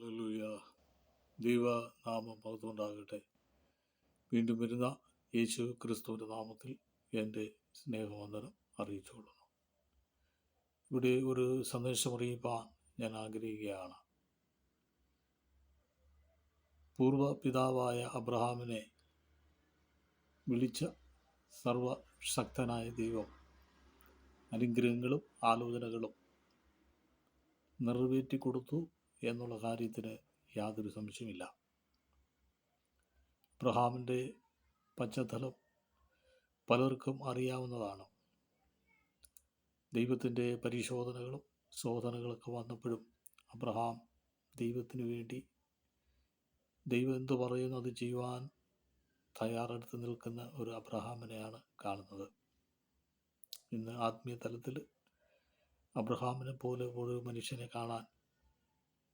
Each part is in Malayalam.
ഹല്ലേലൂയ. ദൈവ നാമം മഹത്വമുണ്ടാകട്ടെ. വീണ്ടും വരുന്ന യേശു ക്രിസ്തുവിന്റെ നാമത്തിൽ എന്റെ സ്നേഹവന്ദനം അറിയിച്ചുകൊള്ളുന്നു. ഇവിടെ ഒരു സന്ദേശം അറിയിപ്പാൻ ഞാൻ ആഗ്രഹിക്കുകയാണ്. പൂർവ പിതാവായ അബ്രഹാമിനെ വിളിച്ച സർവശക്തനായ ദൈവം അനുഗ്രഹങ്ങളും ആലോചനകളും നിറവേറ്റി കൊടുത്തു എന്നുള്ള കാര്യത്തിന് യാതൊരു സംശയമില്ല ബ്രഹാമിന്റെ പശ്ചാത്തലം പലർക്കും അറിയാവുന്നതാണ്. ദൈവത്തിന്റെ പരിശോധനകളും ശോധനകളൊക്കെ വന്നപ്പോഴും അബ്രഹാം ദൈവത്തിനു വേണ്ടി ദൈവം എന്തു പറയുന്നു അത് ചെയ്യുവാൻ തയ്യാറെടുത്ത് നിൽക്കുന്ന ഒരു അബ്രഹാമിനെയാണ് കാണുന്നത്. ഇന്ന് ആത്മീയ തലത്തിൽ അബ്രഹാമിനെ പോലെ ഒരു മനുഷ്യനെ കാണാൻ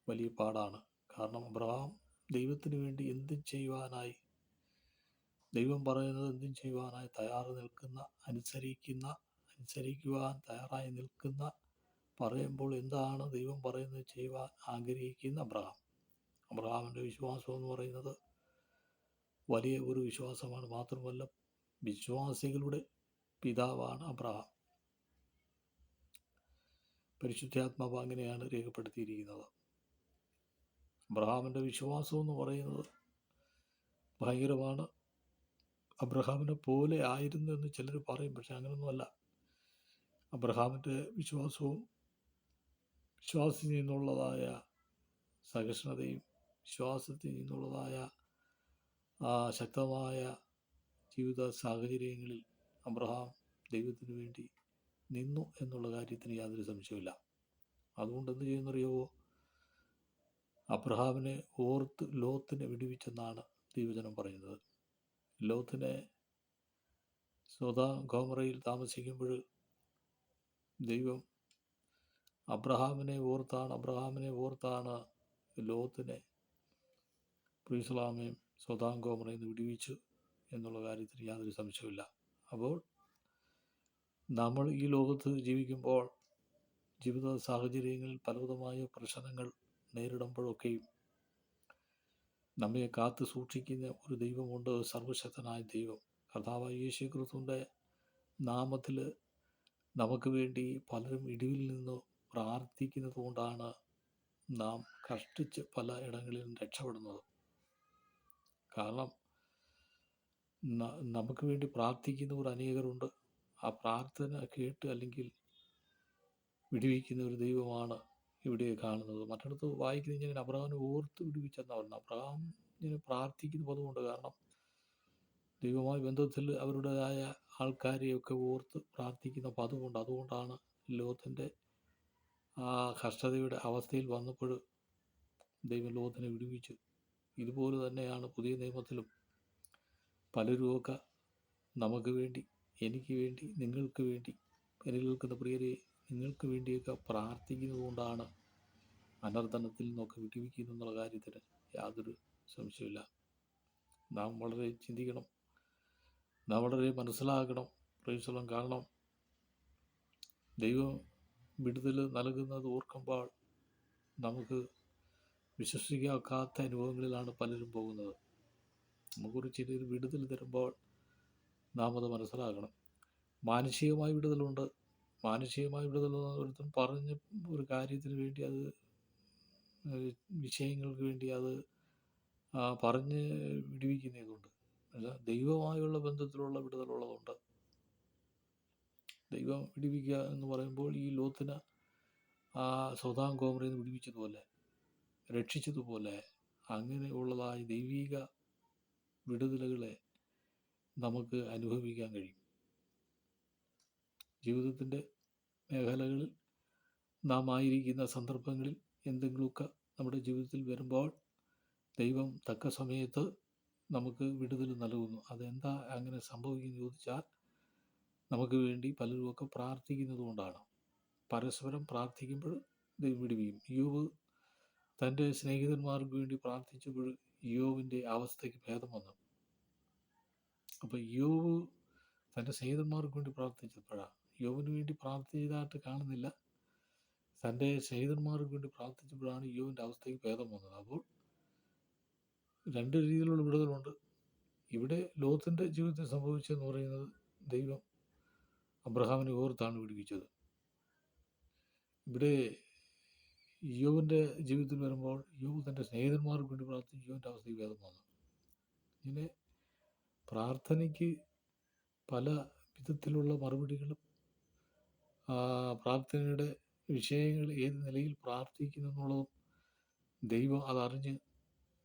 വലിയ പാടാണ്. കാരണം അബ്രഹാം ദൈവത്തിന് വേണ്ടി എന്തും ചെയ്യുവാനായി ദൈവം പറയുന്നത് എന്തും ചെയ്യുവാനായി തയ്യാറ് നിൽക്കുന്ന അനുസരിക്കുന്ന അനുസരിക്കുവാൻ തയ്യാറായി നിൽക്കുന്ന പറയുമ്പോൾ എന്താണ് ദൈവം പറയുന്നത് ചെയ്യുവാൻ ആഗ്രഹിക്കുന്ന അബ്രഹാം? അബ്രഹാമിന്റെ വിശ്വാസം എന്ന് പറയുന്നത് വലിയ ഒരു വിശ്വാസമാണ്. മാത്രമല്ല വിശ്വാസികളുടെ പിതാവാണ് അബ്രഹാം. പരിശുദ്ധാത്മാവ് അങ്ങനെയാണ് രേഖപ്പെടുത്തിയിരിക്കുന്നത്. അബ്രഹാമിന്റെ വിശ്വാസം എന്ന് പറയുന്നത് ഭയങ്കരമാണ്. അബ്രഹാമിനെ പോലെ ആയിരുന്നു എന്ന് ചിലർ പറയും പക്ഷെ അങ്ങനെയൊന്നുമല്ല അബ്രഹാമിന്റെ വിശ്വാസവും വിശ്വാസത്തിൽ നിന്നുള്ളതായ സഹിഷ്ണുതയും വിശ്വാസത്തിൽ നിന്നുള്ളതായ ആ ശക്തമായ ജീവിത സാഹചര്യങ്ങളിൽ അബ്രഹാം ദൈവത്തിന് വേണ്ടി നിന്നു എന്നുള്ള കാര്യത്തിന് യാതൊരു സംശയമില്ല അതുകൊണ്ട് എന്ത് ചെയ്യുന്നറിയാവോ? അബ്രഹാമിനെ ഓർത്ത് ലോത്തിനെ വിടുവിച്ചെന്നാണ് ദൈവജനം പറയുന്നത്. ലോത്തിനെ സ്വതാ ഗോമറയിൽ താമസിക്കുമ്പോൾ ദൈവം അബ്രഹാമിനെ ഓർത്താണ് അബ്രഹാമിനെ ഓർത്താണ് ലോത്തിനെ പ്രീസ്ലാമയും സ്വതാം ഗോമറയിൽ നിന്ന് വിടുവിച്ചു എന്നുള്ള കാര്യത്തിൽ യാതൊരു സംശയമില്ല അപ്പോൾ നമ്മൾ ഈ ലോകത്ത് ജീവിക്കുമ്പോൾ ജീവിത സാഹചര്യങ്ങളിൽ പലവിധമായ പ്രശ്നങ്ങൾ നേരിടുമ്പോഴൊക്കെയും നമ്മെ കാത്തു സൂക്ഷിക്കുന്ന ഒരു ദൈവമുണ്ട് സർവശക്തനായ ദൈവം. കർത്താവ് യേശു ക്രിസ്തുവിന്റെ നാമത്തിൽ നമുക്ക് വേണ്ടി പലരും ഇടിവിൽ നിന്ന് പ്രാർത്ഥിക്കുന്നത് കൊണ്ടാണ് നാം കഷ്ടിച്ച് പല ഇടങ്ങളിലും രക്ഷപ്പെടുന്നത്. കാരണം നമുക്ക് വേണ്ടി പ്രാർത്ഥിക്കുന്നവർ അനേകരുണ്ട്. ആ പ്രാർത്ഥന കേട്ട് അല്ലെങ്കിൽ വിടിവിക്കുന്ന ഒരു ദൈവമാണ് ഇവിടെ കാണുന്നത്. മറ്റടുത്ത് വായിക്കുന്ന ഞാൻ അബ്രഹാമിനെ ഓർത്ത് വിടുവിച്ചെന്നാണ് പറയുന്നത്. അബ്രഹാം ഇങ്ങനെ പ്രാർത്ഥിക്കുന്ന പദമുണ്ട് കാരണം ദൈവമായ ബന്ധത്തിൽ അവരുടേതായ ആൾക്കാരെയൊക്കെ ഓർത്ത് പ്രാർത്ഥിക്കുന്ന പദമുണ്ട് അതുകൊണ്ടാണ് ലോകത്തിന്റെ ആ കഷ്ടതയുടെ അവസ്ഥയിൽ വന്നപ്പോൾ ദൈവം ലോകത്തിനെ വിടുവിച്ചു. ഇതുപോലെ തന്നെയാണ് പുതിയ നിയമത്തിലും പലരുമൊക്കെ നമുക്ക് വേണ്ടി എനിക്ക് വേണ്ടി നിങ്ങൾക്ക് വേണ്ടി കേൾക്കുന്ന പ്രിയരെ നിങ്ങൾക്ക് വേണ്ടിയൊക്കെ പ്രാർത്ഥിക്കുന്നത് കൊണ്ടാണ് അനർഥനത്തിൽ നിന്നൊക്കെ വിട്ടുവിക്കുന്നു എന്നുള്ള കാര്യത്തിന് യാതൊരു സംശയമില്ല നാം വളരെ ചിന്തിക്കണം. നാം വളരെ മനസ്സിലാക്കണം പ്രേക്ഷണം കാരണം ദൈവം വിടുതൽ നൽകുന്നത് ഓർക്കുമ്പോൾ നമുക്ക് വിശ്വസിക്കാത്ത അനുഭവങ്ങളിലാണ് പലരും പോകുന്നത്. നമുക്കൊരു ചെറിയൊരു വിടുതൽ തരുമ്പോൾ നാം അത് മനസ്സിലാക്കണം മാനുഷികമായ വിടുതലുണ്ട്. മാനുഷികമായ വിടുതൽ ഒരുത്തൻ പറഞ്ഞ ഒരു കാര്യത്തിന് വേണ്ടി അത് വിഷയങ്ങൾക്ക് വേണ്ടി അത് പറഞ്ഞ് വിടിവിക്കുന്നതുണ്ട് ദൈവമായുള്ള ബന്ധത്തിലുള്ള വിടുതലുള്ളതുണ്ട്. ദൈവം വിടിവിക്കുക എന്ന് പറയുമ്പോൾ ഈ ലോത്തിന് ആ സ്വതാം കോമറിയിൽ നിന്ന് വിടിവിച്ചതുപോലെ രക്ഷിച്ചതുപോലെ അങ്ങനെയുള്ളതായ ദൈവിക വിടുതലുകളെ നമുക്ക് അനുഭവിക്കാൻ കഴിയും. ജീവിതത്തിന്റെ മേഖലകളിൽ നാം ആയിരിക്കുന്ന സന്ദർഭങ്ങളിൽ എന്തെങ്കിലുമൊക്കെ നമ്മുടെ ജീവിതത്തിൽ വരുമ്പോൾ ദൈവം തക്ക സമയത്ത് നമുക്ക് വിടുതൽ നൽകുന്നു. അതെന്താ അങ്ങനെ സംഭവിക്കുന്നു ചോദിച്ചാൽ നമുക്ക് വേണ്ടി പലരുമൊക്കെ പ്രാർത്ഥിക്കുന്നത് കൊണ്ടാണ്. പരസ്പരം പ്രാർത്ഥിക്കുമ്പോൾ ദൈവം വിടുവിയും യോവ് തന്റെ സ്നേഹിതന്മാർക്ക് വേണ്ടി പ്രാർത്ഥിച്ചപ്പോൾ യോവിന്റെ അവസ്ഥയ്ക്ക് ഭേദം വന്നു. അപ്പോൾ യോവ് തന്റെ സ്നേഹിതന്മാർക്ക് വേണ്ടി പ്രാർത്ഥിച്ചപ്പോഴാണ് യോവിന് വേണ്ടി പ്രാർത്ഥിച്ചതായിട്ട് കാണുന്നില്ല. തന്റെ സ്നേഹിതന്മാർക്ക് വേണ്ടി പ്രാർത്ഥിച്ചപ്പോഴാണ് യോവിന്റെ അവസ്ഥയ്ക്ക് ഭേദം വന്നത്. അപ്പോൾ രണ്ട് രീതിയിലുള്ള വിടുതലുണ്ട്. ഇവിടെ ലോകത്തിന്റെ ജീവിതത്തിൽ സംഭവിച്ചതെന്ന് പറയുന്നത് ദൈവം അബ്രഹാമിനെ ഓർത്താണ് പിടിപ്പിച്ചത്. ഇവിടെ യോവിന്റെ ജീവിതത്തിൽ വരുമ്പോൾ യോവ് തന്റെ സ്നേഹിതന്മാർക്ക് വേണ്ടി പ്രാർത്ഥിച്ച് യോവിന്റെ അവസ്ഥയ്ക്ക് ഭേദം വന്നു. ഇങ്ങനെ പ്രാർത്ഥനയ്ക്ക് പല വിധത്തിലുള്ള മറുപടികളും പ്രാർത്ഥനയുടെ വിഷയങ്ങൾ ഏത് നിലയിൽ പ്രാർത്ഥിക്കുന്നു എന്നുള്ളതും ദൈവം അതറിഞ്ഞ്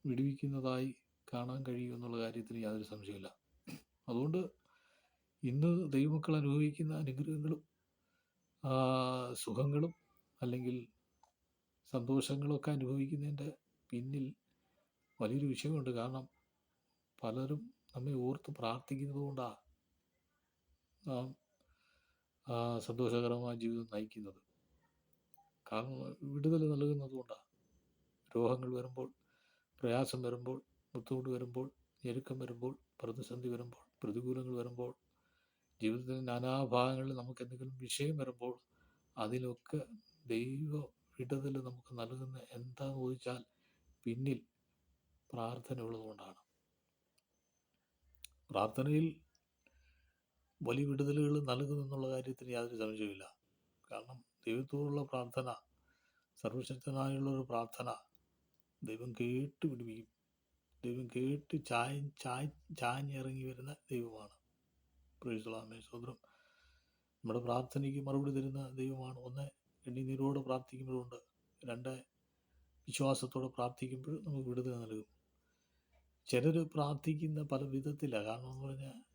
വിടുവിക്കുന്നതായി കാണാൻ കഴിയും എന്നുള്ള കാര്യത്തിൽ യാതൊരു സംശയമില്ല അതുകൊണ്ട് ഇന്ന് ദൈവമക്കൾ അനുഭവിക്കുന്ന അനുഗ്രഹങ്ങളും സുഖങ്ങളും അല്ലെങ്കിൽ സന്തോഷങ്ങളൊക്കെ അനുഭവിക്കുന്നതിന്റെ പിന്നിൽ വലിയൊരു വിഷയമുണ്ട്. കാരണം പലരും നമ്മെ ഓർത്ത് പ്രാർത്ഥിക്കുന്നത് കൊണ്ടാണ് നാം സന്തോഷകരമായ ജീവിതം നയിക്കുന്നത്. കാരണം വിടുതൽ നൽകുന്നത് കൊണ്ടാണ് രോഗങ്ങൾ വരുമ്പോൾ പ്രയാസം വരുമ്പോൾ ബുദ്ധിമുട്ട് വരുമ്പോൾ ഞെരുക്കം വരുമ്പോൾ പ്രതിസന്ധി വരുമ്പോൾ പ്രതികൂലങ്ങൾ വരുമ്പോൾ ജീവിതത്തിന്റെ നാനാഭാഗങ്ങളിൽ നമുക്ക് എന്തെങ്കിലും വിഷയം വരുമ്പോൾ അതിലൊക്കെ ദൈവ വിടുതൽ നമുക്ക് നൽകുന്ന എന്താണെന്ന് ചോദിച്ചാൽ പിന്നിൽ പ്രാർത്ഥന ഉള്ളതുകൊണ്ടാണ് പ്രാർത്ഥനയിൽ വലിയ വിടുതലുകൾ നൽകുമെന്നുള്ള കാര്യത്തിൽ യാതൊരു സംശയമില്ല കാരണം ദൈവത്തോടുള്ള പ്രാർത്ഥന സർവശക്തനായുള്ള ഒരു പ്രാർത്ഥന ദൈവം കേട്ട് വിടുവിക്കും. ദൈവം കേട്ട് ചായ ചായ ചാഞ്ഞിറങ്ങി വരുന്ന ദൈവമാണ്. പ്രേസലാമേ നമ്മുടെ പ്രാർത്ഥനയ്ക്ക് മറുപടി തരുന്ന ദൈവമാണ്. ഒന്ന് എണ്ണിനീരോട് പ്രാർത്ഥിക്കുമ്പോഴുണ്ട്. രണ്ട് വിശ്വാസത്തോടെ പ്രാർത്ഥിക്കുമ്പോൾ നമുക്ക് വിടുതൽ നൽകും. ചിലർ പ്രാർത്ഥിക്കുന്ന പല വിധത്തിലാണ്. കാരണം എന്ന് പറഞ്ഞാൽ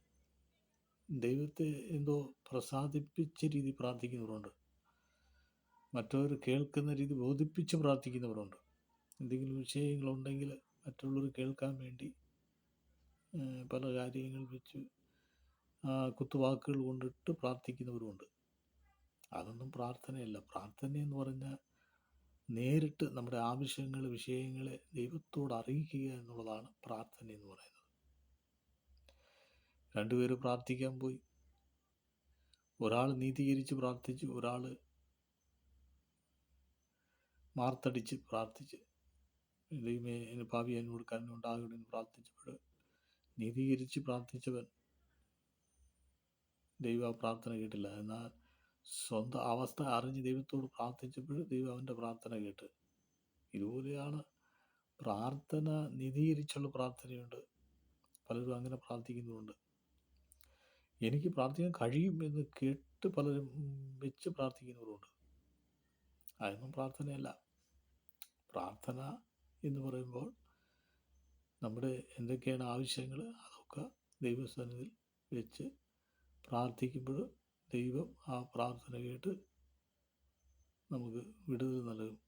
ദൈവത്തെ എന്തോ പ്രസാദിപ്പിച്ച രീതി പ്രാർത്ഥിക്കുന്നവരുണ്ട്. മറ്റവർ കേൾക്കുന്ന രീതി ബോധിപ്പിച്ച് പ്രാർത്ഥിക്കുന്നവരുണ്ട്. എന്തെങ്കിലും വിഷയങ്ങളുണ്ടെങ്കിൽ മറ്റുള്ളവർ കേൾക്കാൻ വേണ്ടി പല കാര്യങ്ങൾ വെച്ച് കുത്തുവാക്കുകൾ കൊണ്ടിട്ട് പ്രാർത്ഥിക്കുന്നവരുമുണ്ട്. അതൊന്നും പ്രാർത്ഥനയല്ല. പ്രാർത്ഥന എന്ന് പറഞ്ഞാൽ നേരിട്ട് നമ്മുടെ ആവശ്യങ്ങൾ വിഷയങ്ങളെ ദൈവത്തോട് അറിയിക്കുക എന്നുള്ളതാണ് പ്രാർത്ഥന എന്ന് പറയുന്നത്. രണ്ടുപേര് പ്രാർത്ഥിക്കാൻ പോയി. ഒരാൾ നീതീകരിച്ച് പ്രാർത്ഥിച്ചു ഒരാൾ മാർത്തടിച്ച് പ്രാർത്ഥിച്ച്. ദൈവമേ എന്നെ ഭാവി എന്നോട് കരുണുണ്ടാകണമെന്ന് പ്രാർത്ഥിച്ചപ്പോൾ നീതീകരിച്ച് പ്രാർത്ഥിച്ചവൻ ദൈവ പ്രാർത്ഥന കേട്ടില്ല. എന്നാൽ സ്വന്തം അവസ്ഥ അറിഞ്ഞ് ദൈവത്തോട് പ്രാർത്ഥിച്ചപ്പോൾ ദൈവം അവന്റെ പ്രാർത്ഥന കേട്ട്. ഇതുപോലെയാണ് പ്രാർത്ഥന നിധീകരിച്ചുള്ള പ്രാർത്ഥനയുണ്ട്. പലരും അങ്ങനെ പ്രാർത്ഥിക്കുന്നുമുണ്ട്. എനിക്ക് പ്രാർത്ഥിക്കാൻ കഴിയും എന്ന് കേട്ട് പലരും വെച്ച് പ്രാർത്ഥിക്കുന്നവരുണ്ട്. അതൊന്നും പ്രാർത്ഥനയല്ല. പ്രാർത്ഥന എന്ന് പറയുമ്പോൾ നമ്മുടെ എന്തൊക്കെയാണ് ആവശ്യങ്ങൾ അതൊക്കെ ദൈവസ്ഥാനത്തിൽ വെച്ച് പ്രാർത്ഥിക്കുമ്പോൾ ദൈവം ആ പ്രാർത്ഥന കേട്ട് നമുക്ക് വിടുതൽ നൽകും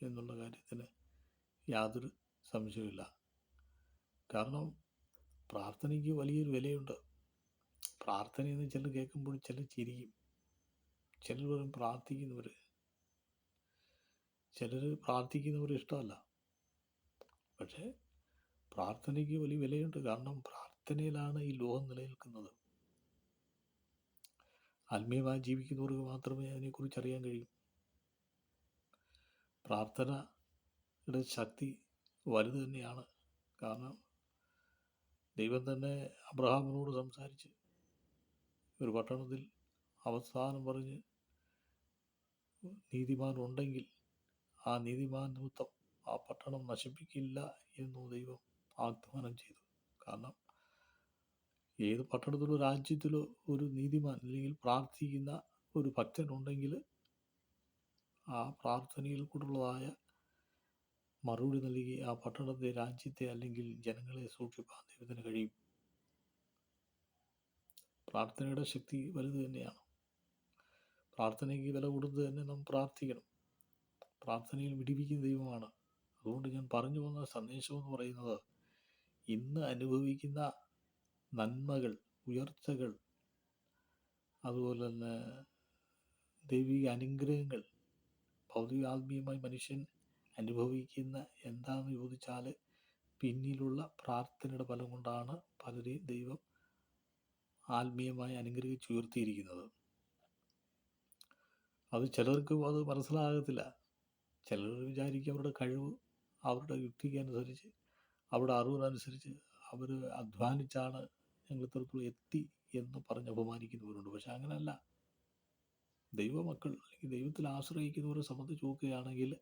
എന്നുള്ള കാര്യത്തിന് യാതൊരു സംശയമില്ല കാരണം പ്രാർത്ഥനയ്ക്ക് വലിയൊരു വിലയുണ്ട്. പ്രാർത്ഥന എന്ന് ചിലർ കേൾക്കുമ്പോൾ ചിലർ ചിരിക്കും. ചിലർ പറയും പ്രാർത്ഥിക്കുന്നവർ. ചിലർ പ്രാർത്ഥിക്കുന്നവർ ഇഷ്ടമല്ല. പക്ഷേ പ്രാർത്ഥനയ്ക്ക് വലിയ വിലയുണ്ട്. കാരണം പ്രാർത്ഥനയിലാണ് ഈ ലോകം നിലനിൽക്കുന്നത്. ആത്മീയമായി ജീവിക്കുന്നവർക്ക് മാത്രമേ അതിനെക്കുറിച്ച് അറിയാൻ കഴിയൂ. പ്രാർത്ഥനയുടെ ശക്തി വലുത് തന്നെയാണ്. കാരണം ദൈവം തന്നെ അബ്രഹാമിനോട് സംസാരിച്ച് ഒരു പട്ടണത്തിൽ അവസാനം പറഞ്ഞ് നീതിമാൻ ഉണ്ടെങ്കിൽ ആ നീതിമാൻ നിമിത്തം ആ പട്ടണം നശിപ്പിക്കില്ല എന്ന് ദൈവം ആഗ്ദാനം ചെയ്തു. കാരണം ഏത് പട്ടണത്തിലോ രാജ്യത്തിലോ ഒരു നീതിമാൻ അല്ലെങ്കിൽ പ്രാർത്ഥിക്കുന്ന ഒരു ഭക്തൻ ഉണ്ടെങ്കിൽ ആ പ്രാർത്ഥനയിൽ കൂടുള്ളതായ മറുപടി നൽകി ആ പട്ടണത്തെ രാജ്യത്തെ അല്ലെങ്കിൽ ജനങ്ങളെ സൂക്ഷിപ്പാൻ ദൈവത്തിന് കഴിയും. പ്രാർത്ഥനയുടെ ശക്തി വലുത് തന്നെയാണ്. പ്രാർത്ഥനയ്ക്ക് വില കൊടുത്ത് തന്നെ നാം പ്രാർത്ഥിക്കണം. പ്രാർത്ഥനയിൽ വിടിപ്പിക്കുന്ന ദൈവമാണ്. അതുകൊണ്ട് ഞാൻ പറഞ്ഞു പോകുന്ന സന്ദേശം എന്ന് പറയുന്നത് ഇന്ന് അനുഭവിക്കുന്ന നന്മകൾ ഉയർച്ചകൾ അതുപോലെ തന്നെ ദൈവിക അനുഗ്രഹങ്ങൾ ഭൗതിക ആത്മീയമായി മനുഷ്യൻ അനുഭവിക്കുന്ന എന്താണെന്ന് ചോദിച്ചാൽ പിന്നിലുള്ള പ്രാർത്ഥനയുടെ ഫലം കൊണ്ടാണ് പലരെയും ദൈവം ആത്മീയമായി അനുഗ്രഹിച്ചുയർത്തിയിരിക്കുന്നത് അത് ചിലർക്ക് അത് മനസ്സിലാകത്തില്ല. ചിലർ വിചാരിക്കും അവരുടെ കഴിവ് അവരുടെ യുക്തിക്ക് അനുസരിച്ച് അവരുടെ അറിവിനനുസരിച്ച് അവർ അധ്വാനിച്ചാണ് ഞങ്ങൾ ഇത്തരത്തിലുള്ള എത്തി എന്ന് പറഞ്ഞ് അപമാനിക്കുന്നവരുണ്ട്. പക്ഷെ അങ്ങനെയല്ല ദൈവമക്കൾ അല്ലെങ്കിൽ ദൈവത്തിൽ ആശ്രയിക്കുന്നവരെ സംബന്ധിച്ച് നോക്കുകയാണെങ്കിൽ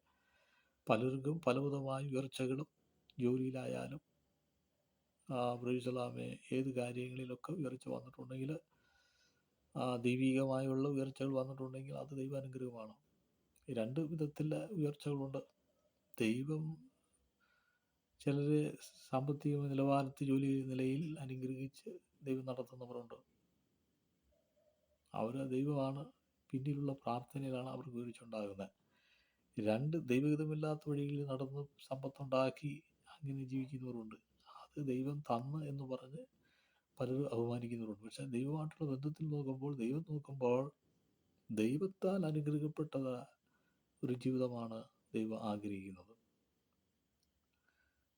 പലർക്കും പലവിധമായ ഉയർച്ചകളും ജോലിയിലായാലും ബ്രൈസലാമെ ഏത് കാര്യങ്ങളിലൊക്കെ ഉയർച്ച വന്നിട്ടുണ്ടെങ്കിൽ ദൈവികമായുള്ള ഉയർച്ചകൾ വന്നിട്ടുണ്ടെങ്കിൽ അത് ദൈവാനുഗ്രഹമാണ്. രണ്ട് വിധത്തിലുള്ള ഉയർച്ചകളുണ്ട്. ദൈവം ചിലർ സാമ്പത്തിക നിലവാരത്തിൽ ജോലി നിലയിൽ അനുഗ്രഹിച്ച് ദൈവം നടത്തുന്നവരുണ്ട്. അവർ ദൈവമാണ്. പിന്നിലുള്ള പ്രാർത്ഥനയിലാണ് അവർക്ക് ഉയർച്ചുണ്ടാകുന്നത് രണ്ട് ദൈവഹിതമില്ലാത്ത വഴിയിൽ നടന്ന് സമ്പത്തുണ്ടാക്കി അങ്ങനെ ജീവിക്കുന്നവരുണ്ട്. ദൈവം തന്ന് എന്ന് പറഞ്ഞ് പലരും അപമാനിക്കുന്നവരുണ്ട് പക്ഷെ ദൈവമായിട്ടുള്ള ബന്ധത്തിൽ നോക്കുമ്പോൾ ദൈവം നോക്കുമ്പോൾ ദൈവത്താൽ അനുഗ്രഹിക്കപ്പെട്ടത് ഒരു ജീവിതമാണ് ദൈവം ആഗ്രഹിക്കുന്നത്.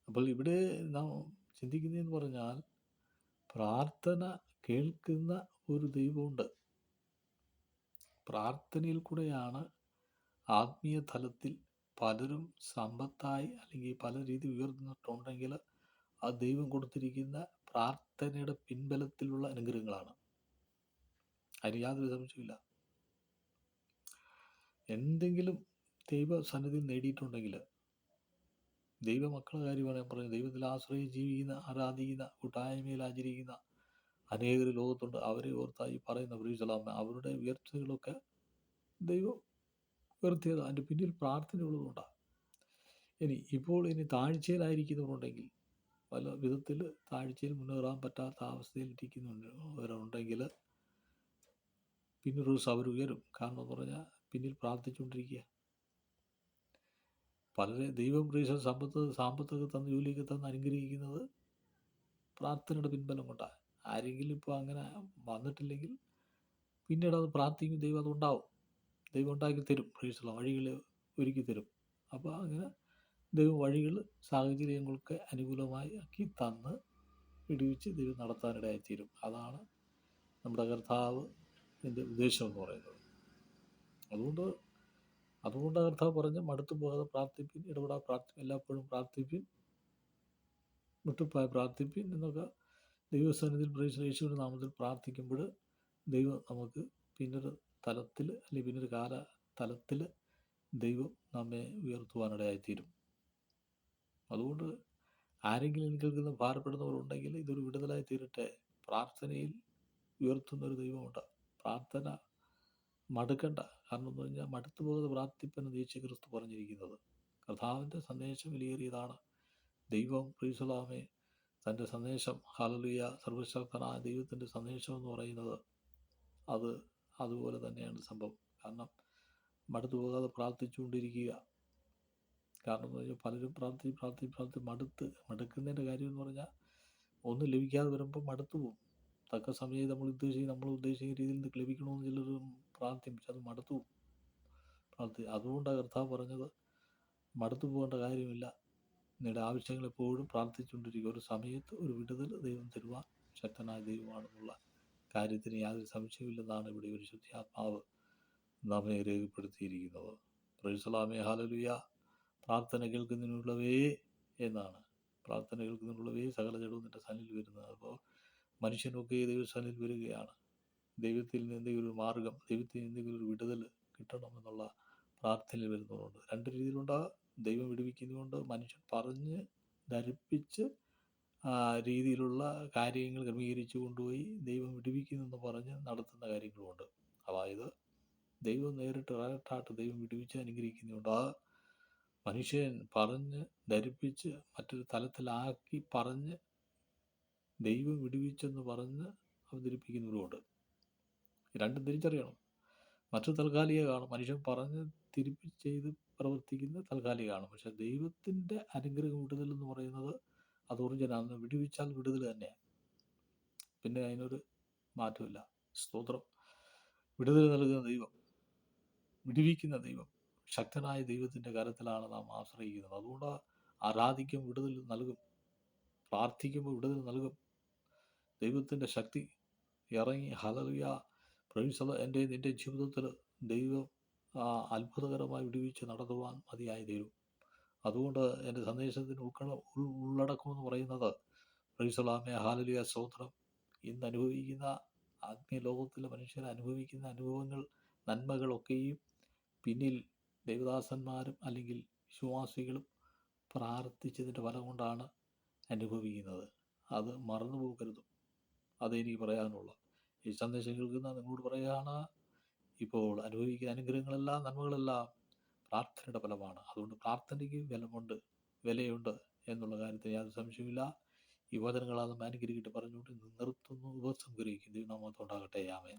അപ്പോൾ ഇവിടെ നാം ചിന്തിക്കുന്നതെന്ന് പറഞ്ഞാൽ പ്രാർത്ഥന കേൾക്കുന്ന ഒരു ദൈവമുണ്ട്. പ്രാർത്ഥനയിൽ കൂടെയാണ് ആത്മീയ തലത്തിൽ പലരും സമ്പത്തായി അല്ലെങ്കിൽ പല രീതി ഉയർന്നിട്ടുണ്ടെങ്കിൽ ആ ദൈവം കൊടുത്തിരിക്കുന്ന പ്രാർത്ഥനയുടെ പിൻബലത്തിലുള്ള അനുഗ്രഹങ്ങളാണ്. അതിന് യാതൊരു സംശയമില്ല എന്തെങ്കിലും ദൈവ സന്നിധി നേടിയിട്ടുണ്ടെങ്കിൽ ദൈവമക്കളുടെ കാര്യമാണ് ഞാൻ പറയുന്നത് ദൈവത്തിൽ ആശ്രയം ജീവിക്കുന്ന ആരാധിക്കുന്ന കൂട്ടായ്മയിൽ ആചരിക്കുന്ന അനേകർ ലോകത്തുണ്ട്. അവരെ ഓർത്തായി പറയുന്ന ബ്രീസലാമ അവരുടെ ഉയർച്ചകളൊക്കെ ദൈവം ഉയർത്തിയത്. അതിന്റെ പിന്നിൽ പ്രാർത്ഥനയുള്ളതുകൊണ്ടാണ് ഇനി ഇപ്പോൾ ഇനി താഴ്ചയിലായിരിക്കുന്നവരുണ്ടെങ്കിൽ പല വിധത്തിൽ താഴ്ചയിൽ മുന്നേറാൻ പറ്റാത്ത അവസ്ഥയിൽ ഇരിക്കുന്നുണ്ട്. ഉണ്ടെങ്കിൽ പിന്നൊരു ദിവസം അവർ ഉയരും. കാരണം പറഞ്ഞാൽ പിന്നിൽ പ്രാർത്ഥിച്ചുകൊണ്ടിരിക്കുക. പലരെ ദൈവം പ്രീശ സമ്പത്ത് സാമ്പത്തൊക്കെ തന്ന് ജോലിയൊക്കെ തന്ന് അനുഗ്രഹിക്കുന്നത് പ്രാർത്ഥനയുടെ പിൻബലം കൊണ്ടാണ്. ആരെങ്കിലും ഇപ്പോൾ അങ്ങനെ വന്നിട്ടില്ലെങ്കിൽ പിന്നീട് അത് പ്രാർത്ഥിക്കും. ദൈവം അതുണ്ടാവും. ദൈവം ഉണ്ടാക്കി തരും പ്രീശുള്ള വഴികൾ ഒരുക്കി തരും അപ്പോൾ അങ്ങനെ ദൈവം വഴികൾ സാഹചര്യങ്ങൾക്ക് അനുകൂലമായി ആക്കി തന്ന് വിടുവിച്ച് ദൈവം നടത്താനിടയായിത്തീരും. അതാണ് നമ്മുടെ കർത്താവ് ഇതിന്റെ ഉദ്ദേശം എന്ന് പറയുന്നത്. അതുകൊണ്ട് അതുകൊണ്ട് കർത്താവ് പറഞ്ഞ് മടുത്തു പോകാതെ പ്രാർത്ഥിപ്പിൻ ഇടപെടാ പ്രാർത്ഥി എല്ലായ്പ്പോഴും പ്രാർത്ഥിപ്പിൻ മുട്ടുപ്പായ പ്രാർത്ഥിപ്പിൻ എന്നൊക്കെ ദൈവസന്നിധിയിൽ പ്രവേശിച്ച യേശുവിന്റെ നാമത്തിൽ പ്രാർത്ഥിക്കുമ്പോൾ ദൈവം നമുക്ക് പിന്നൊരു തലത്തിൽ അല്ലെങ്കിൽ പിന്നൊരു കാല തലത്തിൽ ദൈവം നമ്മെ ഉയർത്തുവാനിടയായിത്തീരും. അതുകൊണ്ട് ആരെങ്കിലും കേൾക്കുന്ന ഭാരപ്പെടുന്നവരുണ്ടെങ്കിൽ ഇതൊരു വിടുതലായി തീരട്ടെ. പ്രാർത്ഥനയിൽ ഉയർത്തുന്ന ഒരു ദൈവമുണ്ട്. പ്രാർത്ഥന മടുക്കണ്ട. കാരണം എന്ന് പറഞ്ഞാൽ മടുത്തു പോകാതെ പ്രാർത്ഥിപ്പെന്ന് ദേശീയ ക്രിസ്തു പറഞ്ഞിരിക്കുന്നത്. കർത്താവിന്റെ സന്ദേശം വിലയേറിയതാണ്. ദൈവം പ്രീസുലാമെ തന്റെ സന്ദേശം ഹാലലിയ സർവശക്തനായ ദൈവത്തിന്റെ സന്ദേശം എന്ന് പറയുന്നത് അത് അതുപോലെ തന്നെയാണ് സംഭവം. കാരണം മടുത്തു പോകാതെ പ്രാർത്ഥിച്ചുകൊണ്ടിരിക്കുക. കാരണം എന്ന് പറഞ്ഞാൽ പലരും പ്രാർത്ഥി പ്രാർത്ഥി പ്രാർത്ഥി മടുത്ത് മടുക്കുന്നതിന്റെ കാര്യം എന്ന് പറഞ്ഞാൽ ഒന്നും ലഭിക്കാതെ വരുമ്പോൾ മടുത്തു പോകും. തക്ക സമയം നമ്മൾ ഉദ്ദേശിക്കുന്ന നമ്മൾ ഉദ്ദേശിക്കുന്ന രീതിയിൽ നിന്ന് ലഭിക്കണമെന്ന് ചിലർ പ്രാർത്ഥിക്കും. പക്ഷെ അത് മടുത്തു പോകും. പ്രാർത്ഥി അതുകൊണ്ടാണ് കർത്താവ് പറഞ്ഞത് മടുത്തു പോകേണ്ട കാര്യമില്ല. നിങ്ങളുടെ ആവശ്യങ്ങൾ എപ്പോഴും പ്രാർത്ഥിച്ചുകൊണ്ടിരിക്കുക. ഒരു സമയത്ത് ഒരു വിടുതൽ ദൈവം തരുവാൻ ശക്തനായ ദൈവമാണെന്നുള്ള കാര്യത്തിന് യാതൊരു സംശയമില്ലെന്നാണ് ഇവിടെ ഒരു ശുദ്ധാത്മാവ് നമ്മെ രേഖപ്പെടുത്തിയിരിക്കുന്നത്. പ്രൈസലാമേ ഹാലലുയ പ്രാർത്ഥന കേൾക്കുന്നതിനുള്ളവേ എന്നാണ്. പ്രാർത്ഥന കേൾക്കുന്നതിനുള്ളവേ സകല ജഡവും നിന്റെ സന്നിൽ വരുന്നത്. അപ്പോൾ മനുഷ്യനൊക്കെ ദൈവസ്ഥാനിൽ വരികയാണ്. ദൈവത്തിൽ നിന്ന് എന്തെങ്കിലും ഒരു മാർഗം ദൈവത്തിൽ നിന്ന് എന്തെങ്കിലും ഒരു വിടുതൽ കിട്ടണമെന്നുള്ള പ്രാർത്ഥനയിൽ വരുന്നതുകൊണ്ട് രണ്ട് രീതിയിലുണ്ടാകാം ദൈവം വിടുവിക്കുന്നതുകൊണ്ട് മനുഷ്യൻ പറഞ്ഞ് ധരിപ്പിച്ച് രീതിയിലുള്ള കാര്യങ്ങൾ ക്രമീകരിച്ചു കൊണ്ടുപോയി ദൈവം വിടുവിക്കുന്നെന്ന് പറഞ്ഞ് നടത്തുന്ന കാര്യങ്ങളുമുണ്ട്. അതായത് ദൈവം നേരിട്ട് ഡയറക്റ്റായിട്ട് ദൈവം വിടുവിച്ച് അനുഗ്രഹിക്കുന്നുണ്ട്. ആ മനുഷ്യൻ പറഞ്ഞ് ധരിപ്പിച്ച് മറ്റൊരു തലത്തിലാക്കി പറഞ്ഞ് ദൈവം വിടുവിച്ചെന്ന് പറഞ്ഞ് അവതരിപ്പിക്കുന്നവരുമുണ്ട് രണ്ടും തിരിച്ചറിയണം. മറ്റു താൽക്കാലികമാണ്. മനുഷ്യൻ പറഞ്ഞ് തിരുപ്പി ചെയ്ത് പ്രവർത്തിക്കുന്ന താൽക്കാലികമാണ്. പക്ഷെ ദൈവത്തിന്റെ അനുഗ്രഹം വിടുതൽ എന്ന് പറയുന്നത് അത് ഒറിജിനാണ് വിടുവിച്ചാൽ വിടുതൽ തന്നെയാണ്. പിന്നെ അതിനൊരു മാറ്റമില്ല സ്തോത്രം. വിടുതൽ നൽകുന്ന ദൈവം. വിടുവിക്കുന്ന ദൈവം. ശക്തനായ ദൈവത്തിന്റെ കരത്തിലാണ് നാം ആശ്രയിക്കുന്നത്. അതുകൊണ്ട് ആരാധിക്കും വിടുതൽ നൽകും പ്രാർത്ഥിക്കുമ്പോൾ വിടുതൽ നൽകും. ദൈവത്തിന്റെ ശക്തി ഇറങ്ങി ഹലറിയ പ്രവിശത എന്റെ നിന്റെ ജീവിതത്തിൽ ദൈവം അത്ഭുതകരമായി വിടുവിച്ച് നടത്തുവാൻ മതിയായി തീരും അതുകൊണ്ട് എന്റെ സന്ദേശത്തിന് ഉൾക്കള ഉൾ- ഉള്ളടക്കം എന്ന് പറയുന്നത് പ്രീസലാമെ ഹാലലിയ സ്തോത്രം. ഇന്ന് അനുഭവിക്കുന്ന ആത്മീയ ലോകത്തിലെ മനുഷ്യർ അനുഭവിക്കുന്ന അനുഭവങ്ങൾ നന്മകളൊക്കെയും പിന്നിൽ ദേവദാസന്മാരും അല്ലെങ്കിൽ വിശ്വാസികളും പ്രാർത്ഥിച്ചതിന്റെ ഫലം കൊണ്ടാണ് അനുഭവിക്കുന്നത്. അത് മറന്നു പോകരുത്. അതേ എനിക്ക് പറയാനുള്ളൂ. ഈ സന്ദേശം കേൾക്കുന്ന നിങ്ങളോട് പറയുകയാണ് ഇപ്പോൾ അനുഭവിക്കുന്ന അനുഗ്രഹങ്ങളെല്ലാം നന്മകളെല്ലാം പ്രാർത്ഥനയുടെ ഫലമാണ്. അതുകൊണ്ട് പ്രാർത്ഥനയ്ക്ക് ബലമുണ്ട് വിലയുണ്ട് എന്നുള്ള കാര്യത്തിൽ യാതൊരു സംശയമില്ല ഈ വചനങ്ങളാൽ അനുഗ്രഹിക്കട്ടെ പറഞ്ഞുകൊണ്ട് നിർത്തുന്നു ഉപസംഗ്രഹിക്കുന്നു ദൈവനാമത്തോണ്ടാകട്ടെ ആമേൻ.